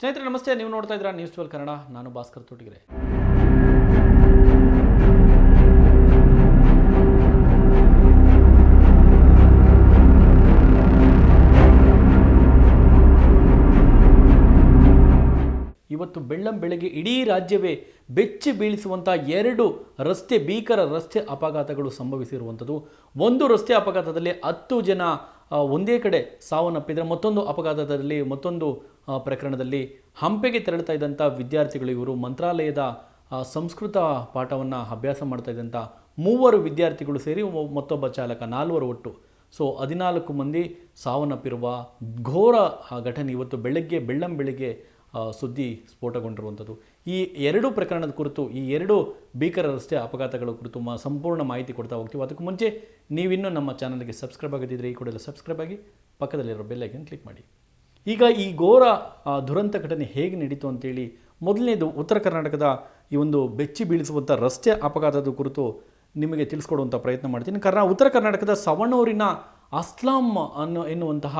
ಸ್ನೇಹಿತರೆ, ನಮಸ್ತೆ. ನೀವು ನೋಡ್ತಾ ಇದ್ದೀರಾ ನ್ಯೂಸ್ ಟ್ವೆಲ್ ಕನ್ನಡ. ನಾನು ಭಾಸ್ಕರ್ ತೋಟಿಗೆರೆ ಇವತ್ತು ಬೆಳ್ಳಂ ಬೆಳಗ್ಗೆ ಇಡೀ ರಾಜ್ಯವೇ ಬೆಚ್ಚಿ ಬೀಳಿಸುವಂಥ ಎರಡು ರಸ್ತೆ, ಭೀಕರ ರಸ್ತೆ ಅಪಘಾತಗಳು ಸಂಭವಿಸಿರುವಂಥದ್ದು. ಒಂದು ರಸ್ತೆ ಅಪಘಾತದಲ್ಲಿ ಹತ್ತು ಜನ ಒಂದೇ ಕಡೆ ಸಾವನ್ನಪ್ಪಿದರೆ ಮತ್ತೊಂದು ಅಪಘಾತದಲ್ಲಿ, ಮತ್ತೊಂದು ಪ್ರಕರಣದಲ್ಲಿ ಹಂಪೆಗೆ ತೆರಳುತ್ತಾ ಇದ್ದಂಥ ವಿದ್ಯಾರ್ಥಿಗಳು ಇವರು. ಮಂತ್ರಾಲಯದ ಸಂಸ್ಕೃತ ಪಾಠವನ್ನು ಅಭ್ಯಾಸ ಮಾಡ್ತಾ ಇದ್ದಂಥ ಮೂವರು ವಿದ್ಯಾರ್ಥಿಗಳು ಸೇರಿ ಮತ್ತೊಬ್ಬ ಚಾಲಕ, ನಾಲ್ವರು ಒಟ್ಟು. ಸೊ, ಹದಿನಾಲ್ಕು ಮಂದಿ ಸಾವನ್ನಪ್ಪಿರುವ ಘೋರ ಘಟನೆ ಇವತ್ತು ಬೆಳಗ್ಗೆ ಬೆಳ್ಳಂ ಬೆಳಿಗ್ಗೆ ಸುದ್ದಿ ಸ್ಫೋಟಗೊಂಡಿರುವಂಥದ್ದು. ಈ ಎರಡು ಪ್ರಕರಣದ ಕುರಿತು, ಈ ಎರಡು ಭೀಕರ ರಸ್ತೆ ಅಪಘಾತಗಳ ಕುರಿತು ಮಾ, ಸಂಪೂರ್ಣ ಮಾಹಿತಿ ಕೊಡ್ತಾ ಹೋಗ್ತೀವಿ. ಅದಕ್ಕೂ ಮುಂಚೆ ನೀವಿನ್ನೂ ನಮ್ಮ ಚಾನಲ್ಗೆ ಸಬ್ಸ್ಕ್ರೈಬ್ ಆಗದಿದ್ದರೆ ಈ ಕೂಡಲೇ ಸಬ್ಸ್ಕ್ರೈಬ್ ಆಗಿ ಪಕ್ಕದಲ್ಲಿರೋ ಬೆಲ್ಲೈಕನ್ ಕ್ಲಿಕ್ ಮಾಡಿ. ಈಗ ಈ ಘೋರ ದುರಂತ ಘಟನೆ ಹೇಗೆ ನಡೀತು ಅಂತೇಳಿ ಮೊದಲನೇದು ಉತ್ತರ ಕರ್ನಾಟಕದ ಈ ಒಂದು ಬೆಚ್ಚಿ ಬೀಳಿಸುವಂಥ ರಸ್ತೆ ಅಪಘಾತದ ಕುರಿತು ನಿಮಗೆ ತಿಳಿಸ್ಕೊಡುವಂಥ ಪ್ರಯತ್ನ ಮಾಡ್ತೀನಿ. ಕಾರಣ ಉತ್ತರ ಕರ್ನಾಟಕದ ಸವಣೂರಿನ ಅಸ್ಲಾಂ ಅನ್ನೋ ಎನ್ನುವಂತಹ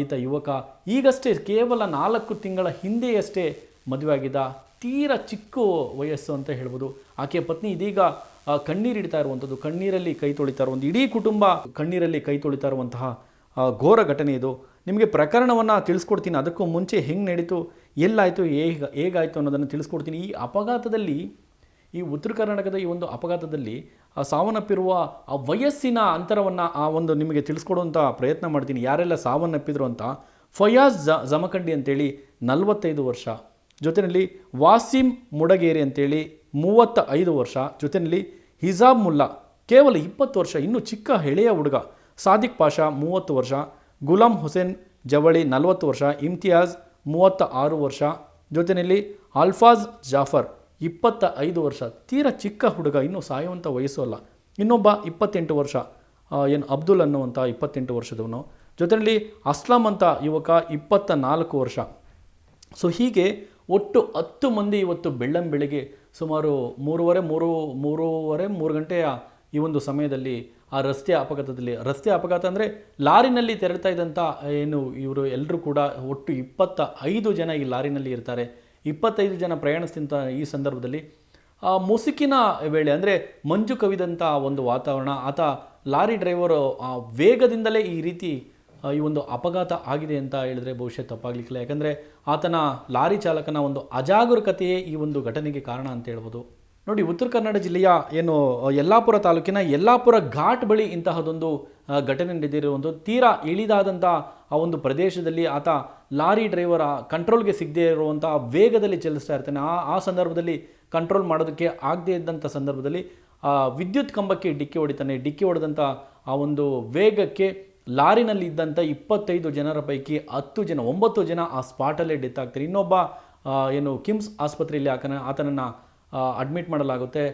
ಈತ ಯುವಕ ಈಗಷ್ಟೇ ಕೇವಲ ನಾಲ್ಕು ತಿಂಗಳ ಹಿಂದೆಯಷ್ಟೇ ಮದುವೆಯಾಗಿದ್ದ ತೀರ ಚಿಕ್ಕ ವಯಸ್ಸು ಅಂತ ಹೇಳ್ಬೋದು. ಆಕೆಯ ಪತ್ನಿ ಇದೀಗ ಕಣ್ಣೀರು ಕಣ್ಣೀರಿಡ್ತಾ ಇರುವಂಥದ್ದು, ಕಣ್ಣೀರಲ್ಲಿ ಕೈ ತೊಳಿತಾ ಇರುವಂಥ ಇಡೀ ಕುಟುಂಬ ಕಣ್ಣೀರಲ್ಲಿ ಕೈ ತೊಳಿತಾ ಇರುವಂತಹ ಘೋರ ಘಟನೆ ಇದು. ನಿಮಗೆ ಪ್ರಕರಣವನ್ನು ತಿಳಿಸ್ಕೊಡ್ತೀನಿ, ಅದಕ್ಕೂ ಮುಂಚೆ ಹೆಂಗೆ ನಡೀತು, ಎಲ್ಲಾಯಿತು, ಹೇಗೆ, ಹೇಗಾಯಿತು ಅನ್ನೋದನ್ನು ತಿಳಿಸ್ಕೊಡ್ತೀನಿ. ಈ ಅಪಘಾತದಲ್ಲಿ ಈ ಉತ್ತರ ಕರ್ನಾಟಕದ ಈ ಒಂದು ಅಪಘಾತದಲ್ಲಿ, ಆ ಸಾವನ್ನಪ್ಪಿರುವ ಆ ವಯಸ್ಸಿನ ಅಂತರವನ್ನು ಆ ಒಂದು ನಿಮಗೆ ತಿಳಿಸ್ಕೊಡುವಂಥ ಪ್ರಯತ್ನ ಮಾಡ್ತೀನಿ. ಯಾರೆಲ್ಲ ಸಾವನ್ನಪ್ಪಿದ್ರು ಅಂತ, ಫಯಾಜ್ ಜ, ಜಮಖಂಡಿ ಅಂತೇಳಿ ನಲವತ್ತೈದು ವರ್ಷ. ಜೊತೆಯಲ್ಲಿ ವಾಸಿಂ ಮುಡಗೇರಿ ಅಂತೇಳಿ ಮೂವತ್ತ ಐದು ವರ್ಷ. ಜೊತೆಯಲ್ಲಿ ಹಿಜಾಬ್ ಮುಲ್ಲಾ, ಕೇವಲ ಇಪ್ಪತ್ತು ವರ್ಷ, ಇನ್ನೂ ಚಿಕ್ಕ ಹೆಳೆಯ ಹುಡುಗ ಸಾದಿಕ್ ಪಾಷಾ ಮೂವತ್ತು ವರ್ಷ. ಗುಲಾಂ ಹುಸೇನ್ ಜವಳಿ ನಲವತ್ತು ವರ್ಷ. ಇಮ್ತಿಯಾಜ್ ಮೂವತ್ತ ಆರು ವರ್ಷ. ಜೊತೆಯಲ್ಲಿ ಅಲ್ಫಾಜ್ ಜಾಫರ್ ಇಪ್ಪತ್ತ ಐದು ವರ್ಷ. ತೀರ ಚಿಕ್ಕ ಹುಡುಗ, ಇನ್ನೂ ಸಾಯುವಂಥ ವಯಸ್ಸು ಅಲ್ಲ. ಇನ್ನೊಬ್ಬ ಇಪ್ಪತ್ತೆಂಟು ವರ್ಷ. ಏನು ಅಬ್ದುಲ್ ಅನ್ನುವಂಥ ಇಪ್ಪತ್ತೆಂಟು ವರ್ಷದವನು. ಜೊತೆಯಲ್ಲಿ ಅಸ್ಲಾಂ ಅಂತ ಯುವಕ ಇಪ್ಪತ್ತ ನಾಲ್ಕು ವರ್ಷ. ಸೊ ಹೀಗೆ ಒಟ್ಟು ಹತ್ತು ಮಂದಿ ಇವತ್ತು ಬೆಳ್ಳಂ ಬೆಳಿಗ್ಗೆ ಸುಮಾರು ಮೂರುವರೆ, ಮೂರು ಮೂರುವರೆ, ಮೂರು ಗಂಟೆಯ ಈ ಒಂದು ಸಮಯದಲ್ಲಿ ಆ ರಸ್ತೆ ಅಪಘಾತದಲ್ಲಿ, ರಸ್ತೆ ಅಪಘಾತ ಅಂದರೆ ಲಾರಿನಲ್ಲಿ ತೆರಳ್ತಾ ಇದ್ದಂಥ ಏನು ಇವರು ಎಲ್ಲರೂ ಕೂಡ ಒಟ್ಟು ಇಪ್ಪತ್ತ ಐದು ಜನ ಈ ಲಾರಿನಲ್ಲಿ ಇರ್ತಾರೆ. ಇಪ್ಪತ್ತೈದು ಜನ ಪ್ರಯಾಣಿಸ್ತಿಂತ ಈ ಸಂದರ್ಭದಲ್ಲಿ, ಆ ಮುಸುಕಿನ ವೇಳೆ, ಅಂದರೆ ಮಂಜು ಕವಿದಂಥ ಒಂದು ವಾತಾವರಣ, ಆತ ಲಾರಿ ಡ್ರೈವರು ವೇಗದಿಂದಲೇ ಈ ರೀತಿ ಈ ಒಂದು ಅಪಘಾತ ಆಗಿದೆ ಅಂತ ಹೇಳಿದ್ರೆ ಬಹುಶಃ ತಪ್ಪಾಗಲಿಕ್ಕಿಲ್ಲ. ಯಾಕಂದರೆ ಆತನ ಲಾರಿ ಚಾಲಕನ ಒಂದು ಅಜಾಗರೂಕತೆಯೇ ಈ ಒಂದು ಘಟನೆಗೆ ಕಾರಣ ಅಂತ ಹೇಳ್ಬೋದು. ನೋಡಿ, ಉತ್ತರ ಕನ್ನಡ ಜಿಲ್ಲೆಯ ಏನು ಯಲ್ಲಾಪುರ ತಾಲೂಕಿನ ಯಲ್ಲಾಪುರ ಘಾಟ್ ಬಳಿ ಇಂತಹದೊಂದು ಘಟನೆ ನಡೆದಿರುವಂಥ ತೀರಾ ಇಳಿದಾದಂಥ ಆ ಒಂದು ಪ್ರದೇಶದಲ್ಲಿ ಆತ ಲಾರಿ ಡ್ರೈವರ್ ಆ ಕಂಟ್ರೋಲ್ಗೆ ಸಿಗದೇ ಇರುವಂಥ ವೇಗದಲ್ಲಿ ಚಲಿಸ್ತಾ ಇರ್ತಾನೆ. ಆ ಆ ಸಂದರ್ಭದಲ್ಲಿ ಕಂಟ್ರೋಲ್ ಮಾಡೋದಕ್ಕೆ ಆಗದೇ ಇದ್ದಂಥ ಸಂದರ್ಭದಲ್ಲಿ ವಿದ್ಯುತ್ ಕಂಬಕ್ಕೆ ಡಿಕ್ಕಿ ಹೊಡಿತಾನೆ. ಡಿಕ್ಕಿ ಹೊಡೆದಂಥ ಆ ಒಂದು ವೇಗಕ್ಕೆ ಲಾರಿನಲ್ಲಿ ಇದ್ದಂಥ ಇಪ್ಪತ್ತೈದು ಜನರ ಪೈಕಿ ಹತ್ತು ಜನ, ಒಂಬತ್ತು ಜನ ಆ ಸ್ಪಾಟಲ್ಲೇ ಡೆತ್ ಆಗ್ತಾರೆ. ಇನ್ನೊಬ್ಬ ಏನು ಕಿಮ್ಸ್ ಆಸ್ಪತ್ರೆಯಲ್ಲಿ ಆತನ ಆತನನ್ನು ಅಡ್ಮಿಟ್ ಮಾಡಲಾಗುತ್ತೆ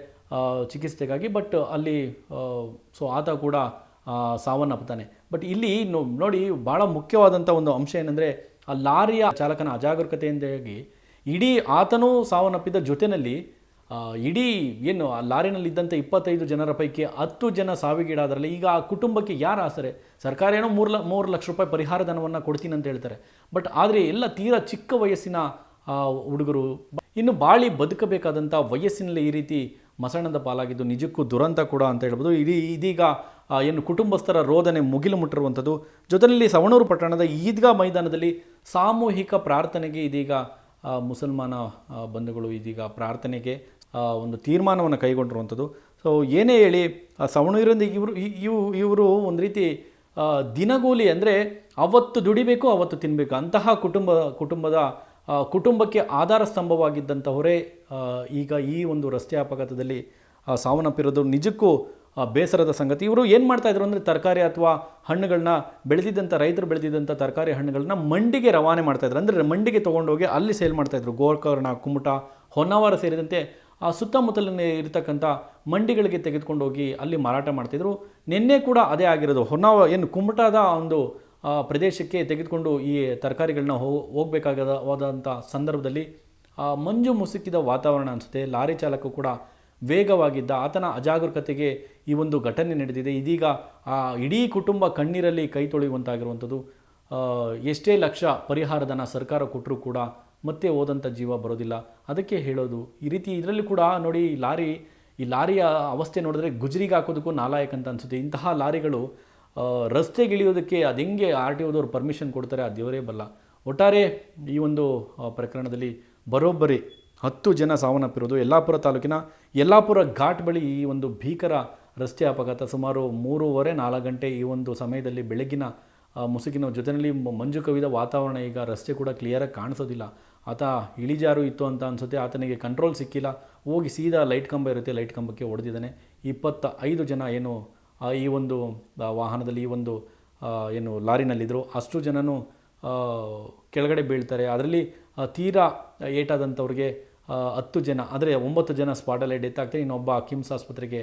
ಚಿಕಿತ್ಸೆಗಾಗಿ. ಬಟ್ ಅಲ್ಲಿ ಸೊ ಆತ ಕೂಡ ಸಾವನ್ನಪ್ಪುತ್ತಾನೆ. ಬಟ್ ಇಲ್ಲಿ ನೋಡಿ ಭಾಳ ಮುಖ್ಯವಾದಂಥ ಒಂದು ಅಂಶ ಏನಂದರೆ, ಆ ಲಾರಿಯ ಚಾಲಕನ ಅಜಾಗರೂಕತೆಯಿಂದಾಗಿ ಇಡೀ ಆತನೂ ಸಾವನ್ನಪ್ಪಿದ ಜೊತೆಯಲ್ಲಿ ಇಡೀ ಏನು, ಆ ಲಾರಿನಲ್ಲಿದ್ದಂಥ ಇಪ್ಪತ್ತೈದು ಜನರ ಪೈಕಿ ಹತ್ತು ಜನ ಸಾವಿಗೀಡಾದ್ರಲ್ಲಿ ಈಗ ಆ ಕುಟುಂಬಕ್ಕೆ ಯಾರು ಆಸರೆ? ಸರ್ಕಾರ ಏನೋ ಮೂರು ಲ, ಮೂರು ಲಕ್ಷ ರೂಪಾಯಿ ಪರಿಹಾರ ಧನವನ್ನು ಕೊಡ್ತೀನಿ ಅಂತ ಹೇಳ್ತಾರೆ. ಬಟ್ ಆದರೆ ಎಲ್ಲ ತೀರಾ ಚಿಕ್ಕ ವಯಸ್ಸಿನ ಹುಡುಗರು ಇನ್ನು ಬಾಳಿ ಬದುಕಬೇಕಾದಂಥ ವಯಸ್ಸಿನಲ್ಲಿ ಈ ರೀತಿ ಮಸಣದ ಪಾಲಾಗಿದ್ದು ನಿಜಕ್ಕೂ ದುರಂತ ಕೂಡ ಅಂತ ಹೇಳ್ಬೋದು. ಇಡೀ ಇದೀಗ ಏನು ಕುಟುಂಬಸ್ಥರ ರೋದನೆ ಮುಗಿಲು ಮುಟ್ಟಿರುವಂಥದ್ದು. ಜೊತೆಯಲ್ಲಿ ಸವಣೂರು ಪಟ್ಟಣದ ಈದ್ಗಾ ಮೈದಾನದಲ್ಲಿ ಸಾಮೂಹಿಕ ಪ್ರಾರ್ಥನೆಗೆ ಇದೀಗ ಮುಸಲ್ಮಾನ ಬಂಧುಗಳು ಇದೀಗ ಪ್ರಾರ್ಥನೆಗೆ ಒಂದು ತೀರ್ಮಾನವನ್ನು ಕೈಗೊಂಡಿರುವಂಥದ್ದು. ಸೊ ಏನೇ ಹೇಳಿ ಸವಣೂರಿಂದ ಇವರು ಇವು, ಇವರು ಒಂದು ರೀತಿ ದಿನಗೂಲಿ ಅಂದರೆ ಅವತ್ತು ದುಡಿಬೇಕು, ಅವತ್ತು ತಿನ್ನಬೇಕು ಅಂತಹ ಕುಟುಂಬ, ಕುಟುಂಬದ ಕುಟುಂಬಕ್ಕೆ ಆಧಾರ ಸ್ತಂಭವಾಗಿದ್ದಂಥವರೇ ಈಗ ಈ ಒಂದು ರಸ್ತೆ ಅಪಘಾತದಲ್ಲಿ ಸಾವನ್ನಪ್ಪಿರೋದು ನಿಜಕ್ಕೂ ಬೇಸರದ ಸಂಗತಿ. ಇವರು ಏನು ಮಾಡ್ತಾ ಇದ್ರು ಅಂದರೆ ತರಕಾರಿ ಅಥವಾ ಹಣ್ಣುಗಳನ್ನ ಬೆಳೆದಿದ್ದಂಥ ರೈತರು ಬೆಳೆದಿದ್ದಂಥ ತರಕಾರಿ ಹಣ್ಣುಗಳನ್ನ ಮಂಡಿಗೆ ರವಾನೆ ಮಾಡ್ತಾ ಇದ್ರು. ಅಂದರೆ ಮಂಡಿಗೆ ತೊಗೊಂಡೋಗಿ ಅಲ್ಲಿ ಸೇಲ್ ಮಾಡ್ತಾ ಇದ್ರು. ಗೋಕರ್ಣ, ಕುಮಟ, ಹೊನ್ನಾವರ ಸೇರಿದಂತೆ, ಆ, ಸುತ್ತಮುತ್ತಲಿನ ಇರತಕ್ಕಂಥ ಮಂಡಿಗಳಿಗೆ ತೆಗೆದುಕೊಂಡೋಗಿ ಅಲ್ಲಿ ಮಾರಾಟ ಮಾಡ್ತಿದ್ರು ನಿನ್ನೆ ಕೂಡ ಅದೇ ಆಗಿರೋದು. ಹೊನ್ನಾವ ಏನು ಕುಮಟದ ಒಂದು ಪ್ರದೇಶಕ್ಕೆ ತೆಗೆದುಕೊಂಡು ಈ ತರಕಾರಿಗಳನ್ನ ಹೋ ಹೋಗಬೇಕಾಗದವಾದಂಥ ಸಂದರ್ಭದಲ್ಲಿ ಮಂಜು ಮುಸುಕಿದ ವಾತಾವರಣ ಅನಿಸುತ್ತೆ. ಲಾರಿ ಚಾಲಕ ಕೂಡ ವೇಗವಾಗಿದ್ದ ಆತನ ಅಜಾಗರೂಕತೆಗೆ ಈ ಒಂದು ಘಟನೆ ನಡೆದಿದೆ. ಇದೀಗ ಆ ಇಡೀ ಕುಟುಂಬ ಕಣ್ಣೀರಲ್ಲಿ ಕೈ ತೊಳೆಯುವಂತಾಗಿರುವಂಥದ್ದು. ಎಷ್ಟೇ ಲಕ್ಷ ಪರಿಹಾರಧನ ಸರ್ಕಾರ ಕೊಟ್ಟರೂ ಕೂಡ ಮತ್ತೆ ಹೋದಂಥ ಜೀವ ಬರೋದಿಲ್ಲ. ಅದಕ್ಕೆ ಹೇಳೋದು, ಈ ರೀತಿ ಇದರಲ್ಲಿ ಕೂಡ ನೋಡಿ ಲಾರಿ, ಈ ಲಾರಿಯ ಅವಸ್ಥೆ ನೋಡಿದ್ರೆ ಗುಜರಿಗೆ ಹಾಕೋದಕ್ಕೂ ನಾಲಾಯಕ್ ಅಂತ ಅನಿಸುತ್ತೆ. ಇಂತಹ ಲಾರಿಗಳು ರಸ್ತೆಗಿಳಿಯೋದಕ್ಕೆ ಅದು ಹೆಂಗೆ ಆರ್ ಟಿ ಒದವ್ರು ಪರ್ಮಿಷನ್ ಕೊಡ್ತಾರೆ ಆ ದೇವರೇ ಬಲ್ಲ. ಒಟ್ಟಾರೆ ಈ ಒಂದು ಪ್ರಕರಣದಲ್ಲಿ ಬರೋಬ್ಬರಿ ಹತ್ತು ಜನ ಸಾವನ್ನಪ್ಪಿರೋದು ಯಲ್ಲಾಪುರ ತಾಲೂಕಿನ ಯಲ್ಲಾಪುರ ಘಾಟ್ ಬಳಿ ಈ ಒಂದು ಭೀಕರ ರಸ್ತೆ ಅಪಘಾತ ಸುಮಾರು ಮೂರುವರೆ ನಾಲ್ಕು ಗಂಟೆ ಈ ಒಂದು ಸಮಯದಲ್ಲಿ ಬೆಳಗಿನ ಮುಸುಕಿನ ಜೊತೆಯಲ್ಲಿ ಮಂಜು ಕವಿದ ವಾತಾವರಣ ಈಗ ರಸ್ತೆ ಕೂಡ ಕ್ಲಿಯರಾಗಿ ಕಾಣಿಸೋದಿಲ್ಲ. ಆತ ಇಳಿಜಾರು ಇತ್ತು ಅಂತ ಅನಿಸುತ್ತೆ, ಆತನಿಗೆ ಕಂಟ್ರೋಲ್ ಸಿಕ್ಕಿಲ್ಲ. ಹೋಗಿ ಸೀದಾ ಲೈಟ್ ಕಂಬ ಇರುತ್ತೆ ಲೈಟ್ ಕಂಬಕ್ಕೆ ಹೊಡೆದಿದ್ದಾನೆ. ಇಪ್ಪತ್ತ ಐದು ಜನ ಏನು ಈ ಒಂದು ವಾಹನದಲ್ಲಿ ಈ ಒಂದು ಏನು ಲಾರಿನಲ್ಲಿದ್ದರು ಅಷ್ಟು ಜನನೂ ಕೆಳಗಡೆ ಬೀಳ್ತಾರೆ. ಅದರಲ್ಲಿ ತೀರಾ ಏಟಾದಂಥವ್ರಿಗೆ ಹತ್ತು ಜನ, ಅಂದರೆ ಒಂಬತ್ತು ಜನ ಸ್ಪಾಟಲ್ಲೇ ಡೆತ್ ಆಗ್ತಾರೆ. ಇನ್ನೊಬ್ಬ ಕಿಮ್ಸ್ ಆಸ್ಪತ್ರೆಗೆ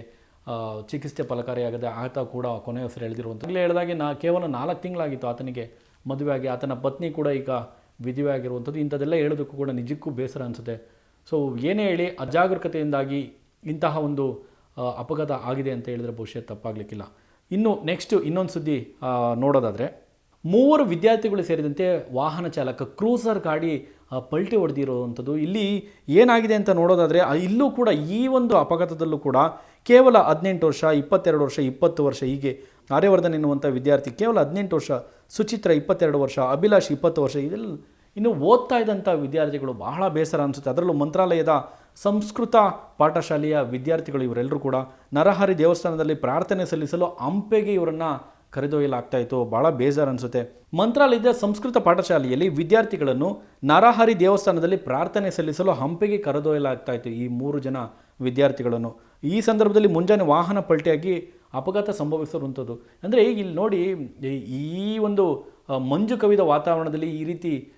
ಚಿಕಿತ್ಸೆ ಫಲಕಾರಿಯಾಗದೆ ಆತ ಕೂಡ ಕೊನೆಯ ಹೆಸರು ಎಳೆದಿರುವಂಥ ಹೇಳಿದಾಗೆ ನಾ, ಕೇವಲ ನಾಲ್ಕು ತಿಂಗಳಾಗಿತ್ತು ಆತನಿಗೆ ಮದುವೆಯಾಗಿ. ಆತನ ಪತ್ನಿ ಕೂಡ ಈಗ ವಿಧಿವೆ ಆಗಿರುವಂಥದ್ದು ಇಂಥದ್ದೆಲ್ಲ ಹೇಳೋದಕ್ಕೂ ಕೂಡ ನಿಜಕ್ಕೂ ಬೇಸರ ಅನಿಸುತ್ತೆ. ಸೊ ಏನೇ ಹೇಳಿ ಅಜಾಗರೂಕತೆಯಿಂದಾಗಿ ಇಂತಹ ಒಂದು ಅಪಘಾತ ಆಗಿದೆ ಅಂತ ಹೇಳಿದ್ರೆ ಬಹುಶಃ ತಪ್ಪಾಗಲಿಕ್ಕಿಲ್ಲ. ಇನ್ನು ನೆಕ್ಸ್ಟ್ ಇನ್ನೊಂದು ಸುದ್ದಿ ನೋಡೋದಾದರೆ, ಮೂವರು ವಿದ್ಯಾರ್ಥಿಗಳು ಸೇರಿದಂತೆ ವಾಹನ ಚಾಲಕ ಕ್ರೂಸರ್ ಗಾಡಿ ಪಲ್ಟಿ ಹೊಡೆದಿರುವಂಥದ್ದು. ಇಲ್ಲಿ ಏನಾಗಿದೆ ಅಂತ ನೋಡೋದಾದರೆ ಇಲ್ಲೂ ಕೂಡ ಈ ಒಂದು ಅಪಘಾತದಲ್ಲೂ ಕೂಡ ಕೇವಲ ಹದಿನೆಂಟು ವರ್ಷ, ಇಪ್ಪತ್ತೆರಡು ವರ್ಷ, ಇಪ್ಪತ್ತು ವರ್ಷ ಹೀಗೆ ಆರ್ಯವರ್ಧನ್ ಎನ್ನುವಂಥ ವಿದ್ಯಾರ್ಥಿ ಕೇವಲ ಹದಿನೆಂಟು ವರ್ಷ, ಸುಚಿತ್ರ ಇಪ್ಪತ್ತೆರಡು ವರ್ಷ, ಅಭಿಲಾಷ್ ಇಪ್ಪತ್ತು ವರ್ಷ, ಇದೆಲ್ಲ ಇನ್ನು ಓದ್ತಾ ಇದ್ದಂಥ ವಿದ್ಯಾರ್ಥಿಗಳು ಬಹಳ ಬೇಸರ ಅನಿಸುತ್ತೆ. ಅದರಲ್ಲೂ ಮಂತ್ರಾಲಯದ ಸಂಸ್ಕೃತ ಪಾಠಶಾಲೆಯ ವಿದ್ಯಾರ್ಥಿಗಳು ಇವರೆಲ್ಲರೂ ಕೂಡ ನರಹರಿ ದೇವಸ್ಥಾನದಲ್ಲಿ ಪ್ರಾರ್ಥನೆ ಸಲ್ಲಿಸಲು ಹಂಪೆಗೆ ಇವರನ್ನು ಕರೆದೊಯ್ಯಲಾಗ್ತಾ ಇತ್ತು. ಭಾಳ ಬೇಜಾರು ಅನಿಸುತ್ತೆ. ಮಂತ್ರಾಲಯದ ಸಂಸ್ಕೃತ ಪಾಠಶಾಲೆಯಲ್ಲಿ ವಿದ್ಯಾರ್ಥಿಗಳನ್ನು ನರಹರಿ ದೇವಸ್ಥಾನದಲ್ಲಿ ಪ್ರಾರ್ಥನೆ ಸಲ್ಲಿಸಲು ಹಂಪೆಗೆ ಕರೆದೊಯ್ಯಲಾಗ್ತಾ ಇತ್ತು ಈ ಮೂರು ಜನ ವಿದ್ಯಾರ್ಥಿಗಳನ್ನು. ಈ ಸಂದರ್ಭದಲ್ಲಿ ಮುಂಜಾನೆ ವಾಹನ ಪಲ್ಟಿಯಾಗಿ ಅಪಘಾತ ಸಂಭವಿಸಿರುವಂಥದ್ದು. ಅಂದರೆ ಇಲ್ಲಿ ನೋಡಿ ಈ- ಒಂದು ಮಂಜು ಕವಿದ ವಾತಾವರಣದಲ್ಲಿ ಈ ರೀತಿ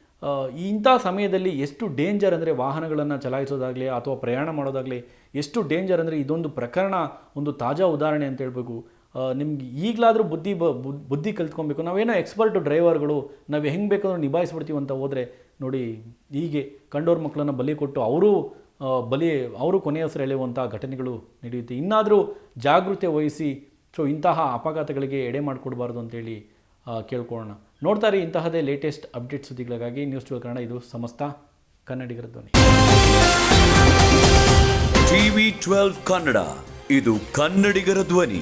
ಇಂಥ ಸಮಯದಲ್ಲಿ ಎಷ್ಟು ಡೇಂಜರ್ ಅಂದರೆ ವಾಹನಗಳನ್ನು ಚಲಾಯಿಸೋದಾಗಲಿ ಅಥವಾ ಪ್ರಯಾಣ ಮಾಡೋದಾಗಲಿ ಎಷ್ಟು ಡೇಂಜರ್ ಅಂದರೆ ಇದೊಂದು ಪ್ರಕರಣ, ಒಂದು ತಾಜಾ ಉದಾಹರಣೆ ಅಂತ ಹೇಳಬೇಕು. ನಿಮ್ಗೆ ಈಗಲಾದರೂ ಬುದ್ಧಿ ಬುದ್ಧಿ ಕಲ್ತ್ಕೊಬೇಕು. ನಾವೇನೋ ಎಕ್ಸ್ಪರ್ಟ್ ಡ್ರೈವರ್ಗಳು ನಾವು ಹೆಂಗೆ ಬೇಕಾದ್ರೂ ನಿಭಾಯಿಸ್ಬಿಡ್ತೀವಿ ಅಂತ ಹೋದರೆ ನೋಡಿ ಹೀಗೆ ಕಂಡೋರ್ ಮಕ್ಕಳನ್ನು ಬಲಿ ಕೊಟ್ಟು ಅವರು ಬಲಿ, ಅವರು ಕೊನೆಯ ಹೆಸರು ಎಳೆಯುವಂಥ ಘಟನೆಗಳು ನಡೆಯುತ್ತೆ. ಇನ್ನಾದರೂ ಜಾಗೃತಿ ವಹಿಸಿ, ಸೊ ಇಂತಹ ಅಪಘಾತಗಳಿಗೆ ಎಡೆ ಮಾಡಿಕೊಡ್ಬಾರ್ದು ಅಂತೇಳಿ ಕೇಳ್ಕೊಳ್ಳೋಣ. ನೋಡ್ತಾರೆ ಇಂತಹದೇ ಲೇಟೆಸ್ಟ್ ಅಪ್ಡೇಟ್ ಸುದ್ದಿಗಳಿಗಾಗಿ ನ್ಯೂಸ್ ಟ್ವೆಲ್ ಕನ್ನಡ. ಇದು ಸಮಸ್ತ ಕನ್ನಡಿಗರ ಧ್ವನಿ. TV twelve Kannada. ಇದು ಕನ್ನಡಿಗರ ಧ್ವನಿ.